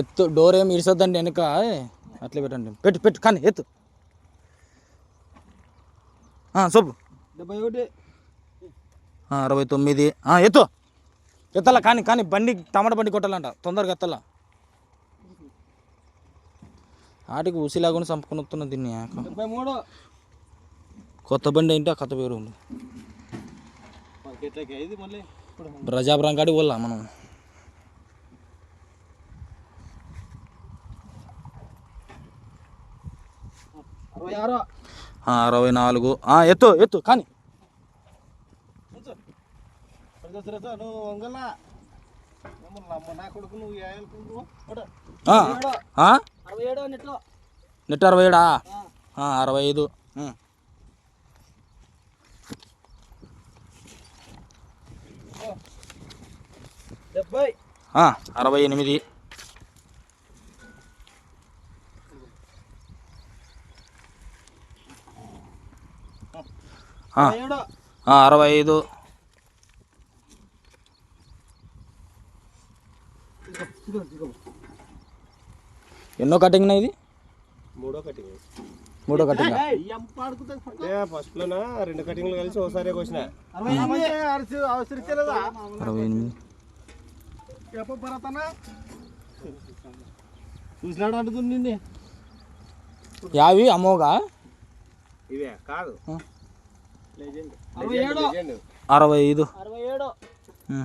ఎత్తు డోర్ ఏమి ఇరిసొద్దండి వెనక? అట్లే పెట్టండి. పెట్టు పెట్టు కానీ ఎత్తు. సొప్పు డెబ్బై ఒకటి. అరవై తొమ్మిది. ఎత్తు. ఎత్తలా కానీ కానీ బండి టమాటా బండి కొట్టాలంట. తొందరగా ఎత్తలా. ఆటికి ఊసిలాగా చంపుకొని వస్తున్నా దీన్ని కొత్త బండి ఏంటి ఆ కొత్త పేరు ప్రజాపురం కాడికి పోలా మనం. అరవై నాలుగు. ఎత్తు ఎత్తు కానీ. నెట్ అరవై ఏడా? అరవై ఐదు. డెబ్బై. అరవై ఎనిమిది. అరవై ఐదు. ఎన్నో కటింగ్ ఇది? మూడో కటింగ్ మూడో కటింగ్ ఏయ్, ఈ అమ్మ పాడుకుంటుంది పక్క. అంటే ఫస్ట్ లోన? రెండు కటింగ్లు కలిసి ఒకసారి కోసిన అరవై ఎనిమిది. చూసినాడు అంటుంది నిన్ను. యావి అమ్మోగా ఇవే కాదు. అరవై లెజెండ్ ఐదు అరవై ఏడు. ఉం.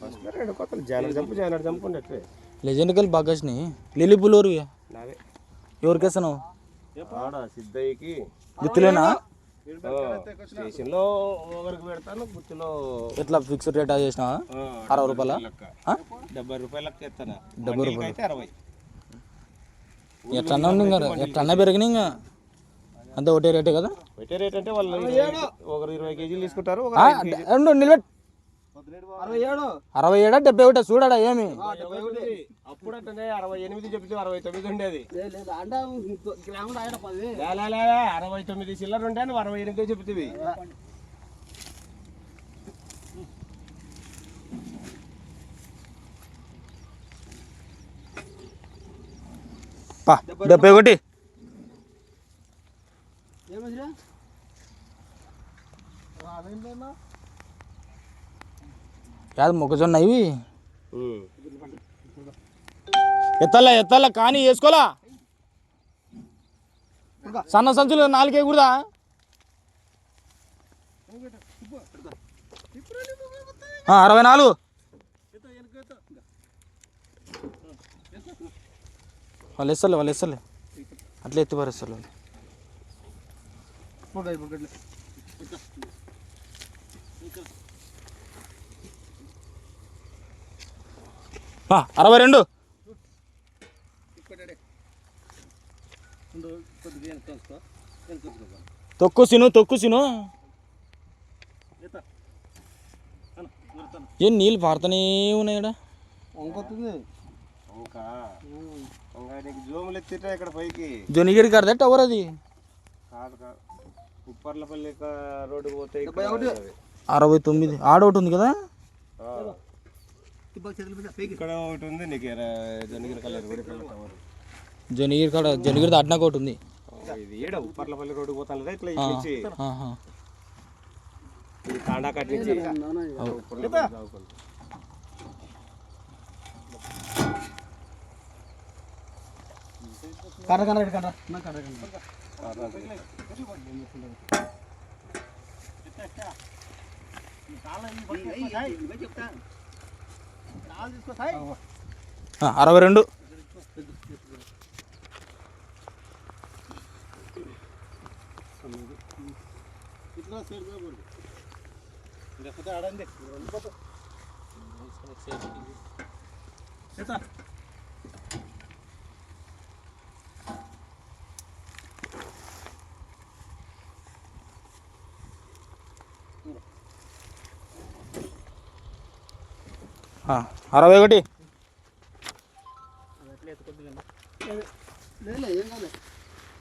ఫస్ట్ రెండు కొత్తలు జానర్ జంపు జానర్ జంపు ఉండట్లే లెజెండ్కి వెళ్ళి బాగా వచ్చినాయి లిల్లీ పుల్లూరు నావే. ఎవరికేసాను? సిద్ధయ్యకి. గుత్తులేనా? స్టేషన్లో ఒకరికి పెడతాను గుర్తులో ఎట్లా ఫిక్స్డ్ రేట్ చేసినావా? అరవై రూపాయల? డెబ్బై రూపాయలకి ఎత్తాను? డెబ్బై అరవై. ఎట్లన్నా ఉంది ఎట్లన్నా పెరిగినాయి ఇంకా. అంతా ఒకటే రేటే కదా? పెట్టే రేట్ అంటే వాళ్ళు ఒకరు ఇరవై కేజీలు తీసుకుంటారు ఆ, ఒకరు ఐదు కేజీలు. ఉండు నిలబెట్. అరవై ఏడు. డెబ్బై ఒకటా? చూడాడా ఏమి? ఒకటి. అప్పుడు అంటే అరవై ఎనిమిది చెప్తే అరవై తొమ్మిది ఉండేది. అరవై తొమ్మిది చిల్లర ఉంటే నువ్వు అరవై ఎనిమిది చెప్తివి. పా డెబ్బై ఒకటి. యాది మొక్కజొన్న ఇవి? ఎత్తల్లా ఎత్తల్లా కానీ వేసుకోలా? సన్న సంచులు నాలుగే కూడా అరవై నాలుగు. వాళ్ళు ఇస్తలే వాళ్ళు ఇస్తలే అట్లా ఎత్తి పారేస్తారు వాళ్ళు. ఇప్పుడు ఇప్పుడు అరవై రెండు. తొక్కు సిను తొక్కు సిను. ఏం నీళ్ళు పారుతూనే ఉన్నాయి. వంకొస్తుంది జోములు ఎత్తితే ఇక్కడ పైకి. జొనిగిరి కాడదా టవర్ అది? కాదు కాదు. ఉప్పర్లపల్లి రోడ్డు పోతే. అరవై తొమ్మిది ఆడ ఒకటి ఉంది కదా. ఇక్కడ ఒకటి ఉంది నీకు జనగిరి కలర్ జొనిగిరి కాడ జొనిగిరి అడ్నాక ఒకటి ఉంది ఇది ఏడ ఉప్పర్లపల్లి రోడ్డు పోతాను కదా ఇట్లా ఇటు నుంచి ఆహా. ఈ తాండా కట్ నుంచి ఉప్పర్లపల్లి దావుకుంటా. కర్ర కర్ర ఇటు కర్ర. నా కర్ర కర్ర. అరవై రెండు. లేకపోతే ఆడండి అరవై ఒకటి.